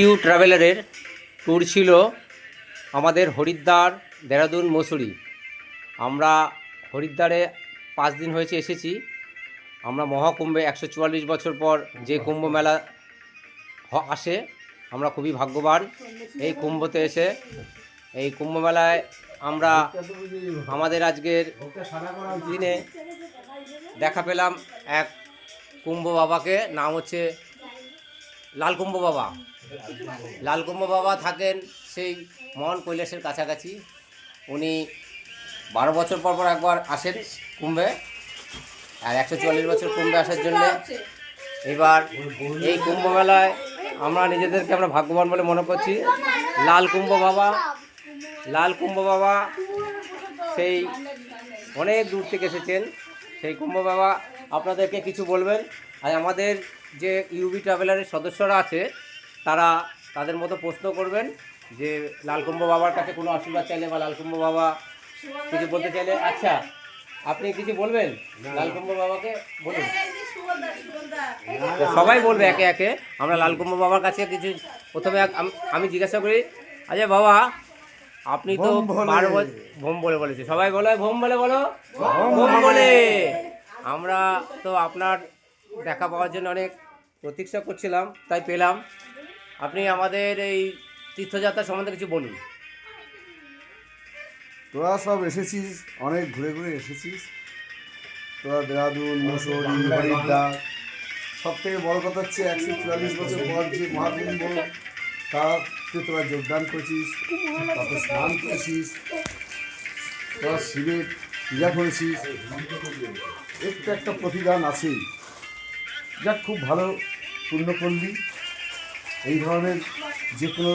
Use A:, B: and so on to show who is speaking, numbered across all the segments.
A: You ট্রাভেলারের tour ছিল আমাদের হরিদ্বার, দেরাদুন, মসুরি। আমরা হরিদ্বারে পাঁচ দিন হয়েছে এসেছি। আমরা মহাকুম্ভে একশো চুয়াল্লিশ বছর পর যে কুম্ভ মেলা আসে, আমরা খুবই ভাগ্যবান। এই কুম্ভতে এসে, এই কুম্ভ মেলায় আমরা আমাদের আজকের দিনে দেখা পেলাম এক কুম্ভ বাবাকে। নাম হচ্ছে লাল কুম্ভ বাবা। লাল কুম্ভ বাবা থাকেন সেই মহান কৈলাসের কাছাকাছি। উনি বারো বছর পর পর একবার আসেন কুম্ভে, আর একশো চুয়াল্লিশ বছর কুম্ভে আসার জন্যে। এবার এই কুম্ভ মেলায় আমরা নিজেদেরকে আমরা ভাগ্যবান বলে মনে করছি। লাল কুম্ভ বাবা, লাল কুম্ভ বাবা সেই অনেক দূর থেকে এসেছেন। সেই কুম্ভ বাবা আপনাদেরকে কিছু বলবেন। আর আমাদের যে ইউবি ট্রাভেলারের সদস্যরা আছে তারা তাদের মতো প্রশ্ন করবেন যে লাল কুম্ভ বাবার কাছে কোনো আশীর্বাদ চাইলে বা লাল কুম্ভ বাবা কিছু বলতে চাইলে আচ্ছা আপনি কিছু বলবেন? লাল কুম্ভ বাবাকে বলুন। সবাই বলবে একে একে। আমরা লাল কুম্ভ বাবার কাছে কিছু প্রথমে এক- আমি জিজ্ঞাসা করি আচ্ছা বাবা আপনি তো। বারো বছর ভোম বলে বলেছে। সবাই বলো ভোম বলে বলো? ভোম বলে। আমরা তো আপনার দেখা পাওয়ার জন্য অনেক প্রতীক্ষা করছিলাম তাই পেলাম। আপনি আমাদের এই তীর্থযাত্রা সম্বন্ধে কিছু বলুন।
B: তোরা সব এসেছিস, অনেক ঘুরে ঘুরে এসেছিস। তোরা দেরাদুন মুসৌরি হরিদ্বার সব থেকে বড় কথা হচ্ছে একশো চুয়াল্লিশ বছর পর যে মহাকুম্ভ তাতে তোরা যোগদান করেছিস তাতে স্নান করেছিস, তোরা শিবের পূজা করেছিস। একটু একটা প্রতিদান আছেই। যা খুব ভালো পূর্ণ করলি এই ধরনের যে কোনো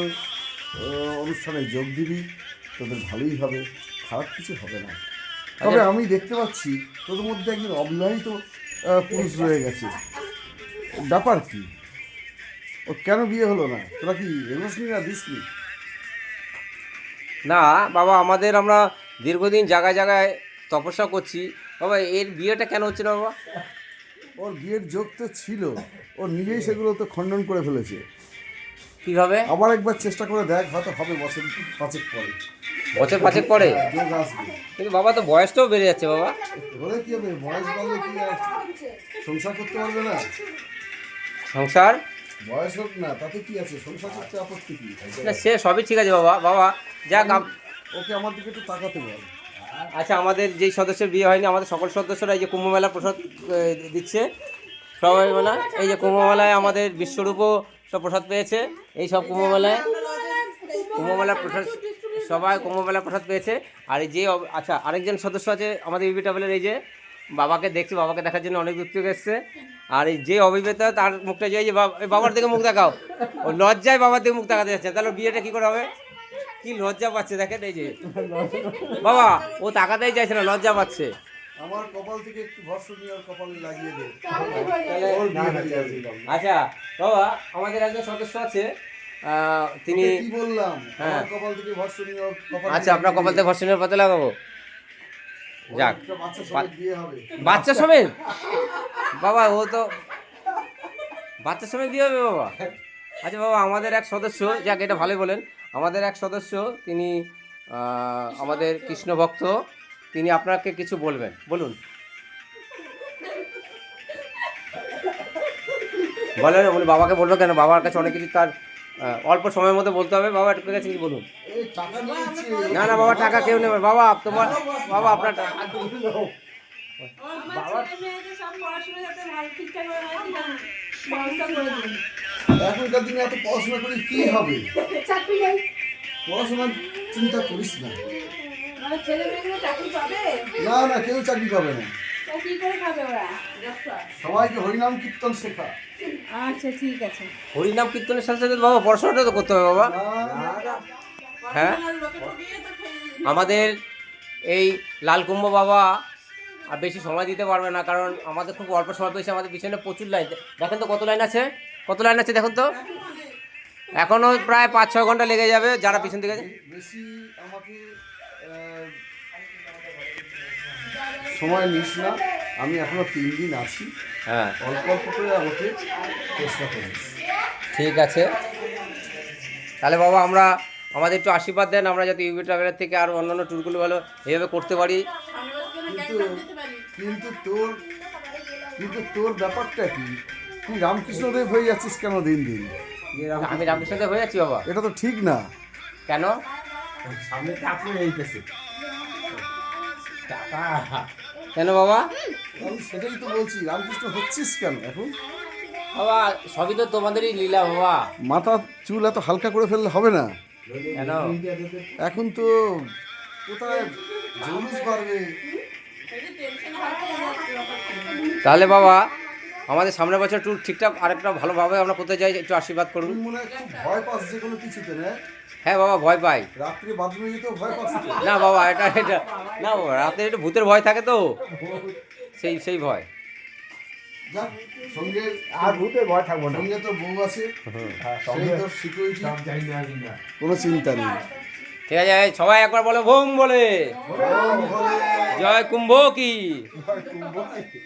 B: অনুষ্ঠানে যোগ দিবি তোদের ভালোই হবে খারাপ কিছু হবে না। তবে আমি দেখতে পাচ্ছি তোদের মধ্যে একজন অবিবাহিত পুরুষ রয়ে গেছে। ব্যাপার কি? ও কেন বিয়ে হলো না? তোরা কি এগোসনি না দিসনি?
A: না বাবা আমাদের আমরা দীর্ঘদিন জায়গায় জায়গায় তপস্যা করছি। বাবা এর বিয়েটা কেন হচ্ছে না বাবা?
B: ওর বিয়ের যোগ তো ছিল। ও নিজেই সেগুলো তো খণ্ডন করে ফেলেছে।
A: কীভাবে?
B: আবার একবার চেষ্টা করে দেখ হয়তো হবে বছর পাঁচেক পরে।
A: বছর পাঁচেক পরে? কিন্তু বাবা তো বয়সটাও বেড়ে যাচ্ছে বাবা।
B: বলে কি হবে? বয়স বাড়লে কি সংসার করতে পারবে না।
A: সংসার?
B: বয়স হোক না তাতে কি আছে? সংসার করতে আপত্তি কি?
A: না সে সবই ঠিক আছে বাবা। বাবা যাক
B: ওকে আমার দিকে একটু তাকাতে বল।
A: আচ্ছা আমাদের যেই সদস্যের বিয়ে হয়নি আমাদের সকল সদস্যরা এই যে কুম্ভ মেলা প্রসাদ দিচ্ছে। সবাই মেলা এই যে কুম্ভ মেলায় আমাদের বিশ্বরূপও সব প্রসাদ পেয়েছে। এই সব কুম্ভ মেলায় কুম্ভ মেলা প্রসাদ সবাই কুম্ভ মেলা প্রসাদ পেয়েছে। আর এই যে আচ্ছা আরেকজন সদস্য আছে আমাদের ইউবি ট্রাভেলের এই যে বাবাকে দেখছি বাবাকে দেখার জন্য অনেক দূর থেকে এসছে। আর এই যে অভিজ্ঞতা তার মুখটা যে যে বাবা- বাবার দিকে মুখ দেখাও। ও লজ্জায় বাবার দিকে মুখ দেখাতে যাচ্ছে। তাহলে ওর বিয়েটা কী করে হবে? কি লজ্জা পাচ্ছে দেখেন এই যে। বাবা ও তাকাতেই চাইছে না লজ্জা পাচ্ছে।
B: আমার কপাল থেকে একটু ভরস নিয়ে ওর কপালে লাগিয়ে দে।
A: তাহলে-
B: ওর বিয়ে যাবে।
A: আচ্ছা বাবা আমাদের একজন সদস্য আছে। তিনি
B: কি বললাম?
A: হ্যাঁ।
B: কপাল থেকে
A: আচ্ছা আপনার কপাল থেকে ভর্ষণের পাতে লাগাবো? যাক।
B: বাচ্চা
A: সমেত বাবা ও তো বাচ্চা সমেত বিয়ে হবে বাবা? আচ্ছা বাবা আমাদের এক সদস্য যাক এটা ভালোই বলেন। আমাদের এক সদস্য তিনি আমাদের কৃষ্ণ ভক্ত তিনি আপনাকে কিছু বলবেন। বলুন। বলেন উনি বাবাকে বলল কেন? বাবার কাছে অনেক কিছু তার অল্প সময়ের মধ্যে বলতে হবে। বাবা একটু কাছে কি বলুন। না না বাবা টাকা কেউ নেবে বাবা তোমার বাবা আপনার
B: এখনকার দিনে এত পড়াশোনা করে কি হবে? পড়াশোনার চিন্তা করিস না। না না কেউ চাকরি পাবে না। সবাইকে হরিনাম কীর্তন শেখা।
C: আচ্ছা ঠিক আছে।
A: হরিনাম কীর্তনের সাথে সাথে বাবা পড়াশোনাটা তো করতে হবে বাবা। হ্যাঁ? আমাদের এই লাল কুম্ভ বাবা আর বেশি সময় দিতে পারবে না কারণ আমাদের খুব অল্প সময় পেয়েছে আমাদের পিছনে প্রচুর লাইন। দেখেন তো কত লাইন আছে? কত লাইন আছে দেখুন তো? এখনও প্রায় পাঁচ ছয় ঘণ্টা লেগে যাবে যারা পিছন দিকে
B: বেশি আমাকে আহ, সময় নিস না। আমি এখনও তিন দিন আছি।
A: হ্যাঁ।
B: অল্প অল্প করে আমাকে চেষ্টা করিস।
A: ঠিক আছে। তাহলে বাবা আমরা আমাদের একটু আশীর্বাদ দেন। আমরা যাতে ইউবি ট্রাভেলার থেকে আর অন্যান্য ট্যুরগুলো ভালো এইভাবে করতে পারি।
B: কিন্তু কিন্তু তোর কিন্তু তোর ব্যাপারটা কি? তুই রামকৃষ্ণদেব হয়ে যাচ্ছিস কেন দিন দিন?
A: আমি রামকৃষ্ণদেব হয়ে যাচ্ছি বাবা।
B: এটা তো ঠিক না।
A: কেন?
D: সামনে টাকা এইতেছে
A: কেন বাবা?
B: আমি সেটাই তো বলছি রামকৃষ্ণ হচ্ছিস কেন এখন?
A: বাবা সবই তো তোমাদেরই লীলা বাবা।
B: মাথা চুল এত হালকা করে ফেললে হবে না?
A: কেন?
B: এখন তো কোথায় জলুস
A: তাহলে বাবা আমাদের সামনের বছর ট্যুর ঠিকঠাক আরেকটা ভালোভাবে আমরা করতে চাই একটু আশীর্বাদ করুন।
B: মনে ভয় পাস যে কোনো কিছুতে না?
A: হ্যাঁ বাবা ভয় পাই।
B: রাত্রে বাথরুমে যেতেও ভয় পাস
A: না বাবা এটা এটা না বাবা রাতে একটু ভূতের ভয় থাকে তো। সেই সেই ভয়।
B: যাক, সঙ্গে
D: আর ভূতের ভয় থাকব না।
B: সঙ্গে তো বউ আছে।
D: হ্যাঁ, সঙ্গে
B: তোর সিকিউরিটি
D: সব জানি না জানি না।
B: কোনো চিন্তা নেই।
A: ঠিক আছে সবাই একবার বলো ভোম বলে। জয় কুম্ভ কি?
B: ভয় কুম্ভ কি?